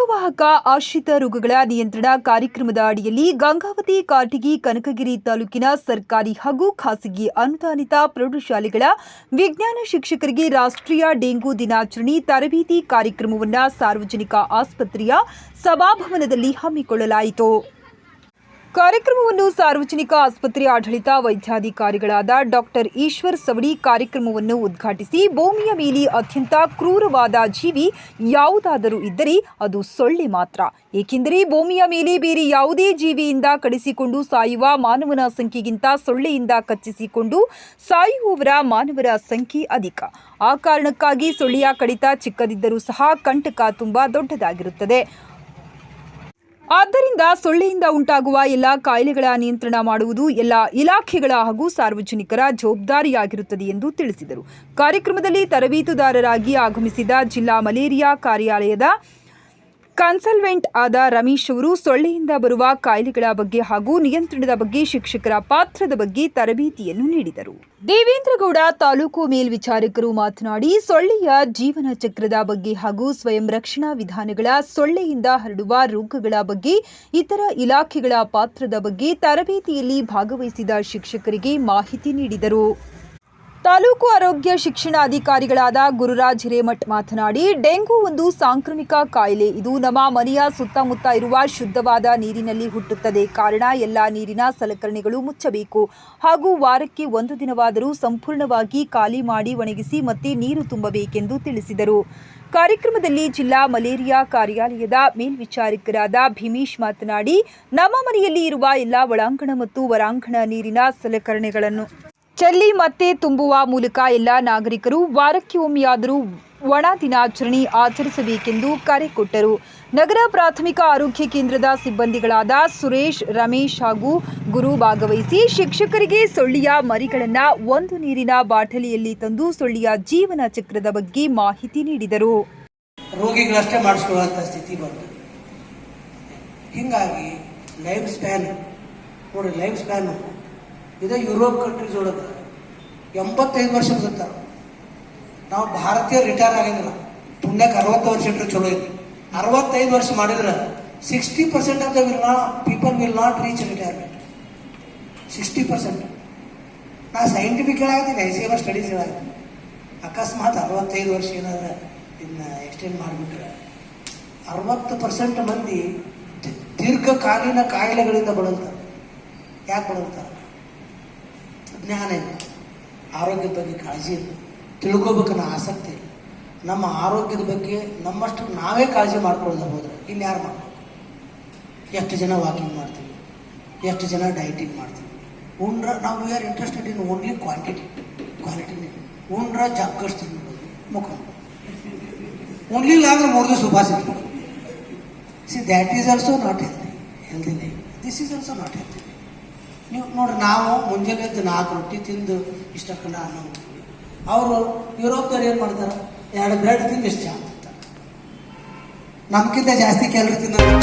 ಮಧುಮೇಹಕ ಆಶ್ರಿತ ರೋಗಗಳ ನಿಯಂತ್ರಣ ಕಾರ್ಯಕ್ರಮದ ಅಡಿಯಲ್ಲಿ ಗಂಗಾವತಿ ಕಾಟಗಿ ಕನಕಗಿರಿ ತಾಲೂಕಿನ ಸರ್ಕಾರಿ ಹಾಗೂ ಖಾಸಗಿ ಅನುದಾನಿತ ಪ್ರೌಢಶಾಲೆಗಳ ವಿಜ್ಞಾನ ಶಿಕ್ಷಕರಿಗೆ ರಾಷ್ಟ್ರೀಯ ಡೆಂಗು ದಿನಾಚರಣೆ ತರಬೇತಿ ಕಾರ್ಯಕ್ರಮವನ್ನು ಸಾರ್ವಜನಿಕ ಆಸ್ಪತ್ರೆಯ ಸಭಾಭವನದಲ್ಲಿ ಹಮ್ಮಿಕೊಳ್ಳಲಾಯಿತು. ಕಾರ್ಯಕ್ರಮವನ್ನು ಸಾರ್ವಜನಿಕ ಆಸ್ಪತ್ರೆ ಆಡಳಿತ, ವೈದ್ಯಾಧಿಕಾರಿಗಳಾದ ಡಾಕ್ಟರ್ ಈಶ್ವರ್ ಸವಡಿ ಕಾರ್ಯಕ್ರಮವನ್ನು ಉದ್ಘಾಟಿಸಿ, ಭೂಮಿಯ ಮೇಲೆ ಅತ್ಯಂತ ಕ್ರೂರವಾದ ಜೀವಿ ಯಾವುದಾದರೂ ಇದ್ದರೆ ಅದು ಸೊಳ್ಳೆ ಮಾತ್ರ. ಏಕೆಂದರೆ ಭೂಮಿಯ ಮೇಲೆ ಬೇರೆ ಯಾವುದೇ ಜೀವಿಯಿಂದ ಕಡಿಸಿಕೊಂಡು ಸಾಯುವ ಮಾನವನ ಸಂಖ್ಯೆಗಿಂತ ಸೊಳ್ಳೆಯಿಂದ ಕಚ್ಚಿಸಿಕೊಂಡು ಸಾಯುವವರ ಮಾನವರ ಸಂಖ್ಯೆ ಅಧಿಕ. ಆ ಕಾರಣಕ್ಕಾಗಿ ಸೊಳ್ಳೆಯ ಕಡಿತ ಚಿಕ್ಕದಿದ್ದರೂ ಸಹ ಕಂಟಕ ತುಂಬಾ ದೊಡ್ಡದಾಗಿರುತ್ತದೆ. ಆದ್ದರಿಂದ ಸೊಳ್ಳೆಯಿಂದ ಉಂಟಾಗುವ ಎಲ್ಲ ಕಾಯಿಲೆಗಳ ನಿಯಂತ್ರಣ ಮಾಡುವುದು ಎಲ್ಲ ಇಲಾಖೆಗಳ ಹಾಗೂ ಸಾರ್ವಜನಿಕರ ಜವಾಬ್ದಾರಿಯಾಗಿರುತ್ತದೆ ಎಂದು ತಿಳಿಸಿದರು. ಕಾರ್ಯಕ್ರಮದಲ್ಲಿ ತರಬೇತುದಾರರಾಗಿ ಆಗಮಿಸಿದ ಜಿಲ್ಲಾ ಮಲೇರಿಯಾ ಕಾರ್ಯಾಲಯದ ಕನ್ಸಲ್ವೆಂಟ್ ಆದ ರಮೇಶ್ ಅವರು ಸೊಳ್ಳೆಯಿಂದ ಬರುವ ಕಾಯಿಲೆಗಳ ಬಗ್ಗೆ ಹಾಗೂ ನಿಯಂತ್ರಣದ ಬಗ್ಗೆ ಶಿಕ್ಷಕರ ಪಾತ್ರದ ಬಗ್ಗೆ ತರಬೇತಿಯನ್ನು ನೀಡಿದರು. ದೇವೇಂದ್ರಗೌಡ ತಾಲೂಕು ಮೇಲ್ವಿಚಾರಕರು ಮಾತನಾಡಿ, ಸೊಳ್ಳೆಯ ಜೀವನ ಚಕ್ರದ ಬಗ್ಗೆ ಹಾಗೂ ಸ್ವಯಂ ರಕ್ಷಣಾ ವಿಧಾನಗಳ ಸೊಳ್ಳೆಯಿಂದ ಹರಡುವ ರೋಗಗಳ ಬಗ್ಗೆ, ಇತರ ಇಲಾಖೆಗಳ ಪಾತ್ರದ ಬಗ್ಗೆ ತರಬೇತಿಯಲ್ಲಿ ಭಾಗವಹಿಸಿದ ಶಿಕ್ಷಕರಿಗೆ ಮಾಹಿತಿ ನೀಡಿದರು. ತಾಲೂಕು ಆರೋಗ್ಯ ಶಿಕ್ಷಣಾಧಿಕಾರಿಗಳಾದ ಗುರುರಾಜ್ ಹಿರೇಮಠ್ ಮಾತನಾಡಿ, ಡೆಂಗು ಒಂದು ಸಾಂಕ್ರಾಮಿಕ ಕಾಯಿಲೆ. ಇದು ನಮ್ಮ ಮನೆಯ ಸುತ್ತಮುತ್ತ ಇರುವ ಶುದ್ಧವಾದ ನೀರಿನಲ್ಲಿ ಹುಟ್ಟುತ್ತದೆ. ಕಾರಣ, ಎಲ್ಲ ನೀರಿನ ಸಲಕರಣೆಗಳು ಮುಚ್ಚಬೇಕು. ಹಾಗೂ ವಾರಕ್ಕೆ ಒಂದು ದಿನವಾದರೂ ಸಂಪೂರ್ಣವಾಗಿ ಖಾಲಿ ಮಾಡಿ ಒಣಗಿಸಿ ಮತ್ತೆ ನೀರು ತುಂಬಬೇಕೆಂದು ತಿಳಿಸಿದರು. ಕಾರ್ಯಕ್ರಮದಲ್ಲಿ ಜಿಲ್ಲಾ ಮಲೇರಿಯಾ ಕಾರ್ಯಾಲಯದ ಮೇಲ್ವಿಚಾರಕರಾದ ಭೀಮೇಶ್ ಮಾತನಾಡಿ, ನಮ್ಮ ಮನೆಯಲ್ಲಿ ಇರುವ ಎಲ್ಲ ಒಳಾಂಗಣ ಮತ್ತು ಹೊರಾಂಗಣ ನೀರಿನ ಸಲಕರಣೆಗಳನ್ನು ಚೆಲ್ಲಿ ಮತ್ತೆ ತುಂಬುವ ಮೂಲಕ ಎಲ್ಲ ನಾಗರಿಕರು ವಾರಕ್ಕೆ ಒಮ್ಮೆಯಾದರೂ ಒಣ ದಿನಾಚರಣೆ ಆಚರಿಸಬೇಕೆಂದು ಕರೆ ಕೊಟ್ಟರು. ನಗರ ಪ್ರಾಥಮಿಕ ಆರೋಗ್ಯ ಕೇಂದ್ರದ ಸಿಬ್ಬಂದಿಗಳಾದ ಸುರೇಶ್, ರಮೇಶ್ ಹಾಗೂ ಗುರು ಭಾಗವಹಿಸಿ ಶಿಕ್ಷಕರಿಗೆ ಸೊಳ್ಳೆಯ ಮರಿಗಳನ್ನು ಒಂದು ನೀರಿನ ಬಾಟಲಿಯಲ್ಲಿ ತಂದು ಸೊಳ್ಳೆಯ ಜೀವನ ಚಕ್ರದ ಬಗ್ಗೆ ಮಾಹಿತಿ ನೀಡಿದರು. ರೋಗಿಗಳಷ್ಟೇ ಸ್ಥಿತಿ ಬಂತು. ಹೀಗಾಗಿ ಲೈಫ್ ಸ್ಪ್ಯಾನ್, ನೋಡಿ ಲೈಫ್ ಸ್ಪ್ಯಾನು ಇದು ಯುರೋಪ್ ಕಂಟ್ರೀಸ್ ಒಳಗೆ ಎಂಬತ್ತೈದು ವರ್ಷ ಬದುಕ್ತಾರೆ. ನಾವು ಭಾರತೀಯ ರಿಟೈರ್ ಆಗಿದ್ರ ಪುಣ್ಯಕ್ಕೆ ಅರವತ್ತು ವರ್ಷ ಇಟ್ಟರೆ ಚಲೋ ಐತಿ. ಅರವತ್ತೈದು ವರ್ಷ ಮಾಡಿದ್ರೆ sixty percent of will not people will not reach retirement sixty percent ನಾ ಸೈಂಟಿಫಿಕ್ ಹೇಳಾಗ್ತೀನಿ ಐ ಸಿ ಎಂ ಸ್ಟಡೀಸ್ ಹೇಳಾಗ್ತೀನಿ ಅಕಸ್ಮಾತ್ ಅರವತ್ತೈದು ವರ್ಷ ಏನಾದ್ರೆ ಇದನ್ನ ಎಕ್ಸ್ಟೆಂಡ್ ಮಾಡಿಬಿಟ್ರೆ ಅರವತ್ತು ಪರ್ಸೆಂಟ್ ಮಂದಿ ದೀರ್ಘಕಾಲೀನ ಕಾಯಿಲೆಗಳಿಂದ ಬಳಲ್ತಾರೆ. ಯಾಕೆ ಬಳಲ್ತಾರೆ? ಜ್ಞಾನ ಇಲ್ಲ ಆರೋಗ್ಯದ ಬಗ್ಗೆ ಕಾಳಜಿ ಇಲ್ಲ ತಿಳ್ಕೊಬೇಕನ್ನೋ ಆಸಕ್ತಿ ಇಲ್ಲ ನಮ್ಮ ಆರೋಗ್ಯದ ಬಗ್ಗೆ ನಮ್ಮಷ್ಟು ನಾವೇ ಕಾಳಜಿ ಮಾಡ್ಕೊಳ್ಳೋದ ಹೋದ್ರೆ ಇನ್ಯಾರು ಯಾರು ಮಾಡ್ಬೇಕು? ಎಷ್ಟು ಜನ ವಾಕಿಂಗ್ ಮಾಡ್ತೀವಿ? ಎಷ್ಟು ಜನ ಡೈಟಿಂಗ್ ಮಾಡ್ತೀವಿ? ಉಂಡ್ರ ನಾವು we are interested in only quantity ಕ್ವಾಲಿಟಿನೇ ಉಂಡ್ರ ಜಗ್ಗಷ್ಟು ನೋಡೋದು ಮುಖ ಓನ್ಲಿ ಅಂದ್ರೆ ಮೂರು ದಿವಸ ಉಪವಾಸ see that is also not healthy healthy life this is also not healthy ನೀವು ನೋಡ್ರಿ, ನಾವು ಮುಂಜಾನೆ ಎದ್ದು ನಾಲ್ಕು ರೊಟ್ಟಿ ತಿಂದು ಇಷ್ಟಕ್ಕಂಡ ಅನ್ನ ಉಣ್ತೀವಿ ಅವರು ಯುರೋಪ್ದವ್ರು ಏನು ಮಾಡ್ತಾರೆ? ಎರಡು ಬ್ರೆಡ್ ತಿಂದು ಇಷ್ಟ ನಮ್ಗಿಂತ ಜಾಸ್ತಿ ಕ್ಯಾಲರಿ ತಿನ್ನೋದು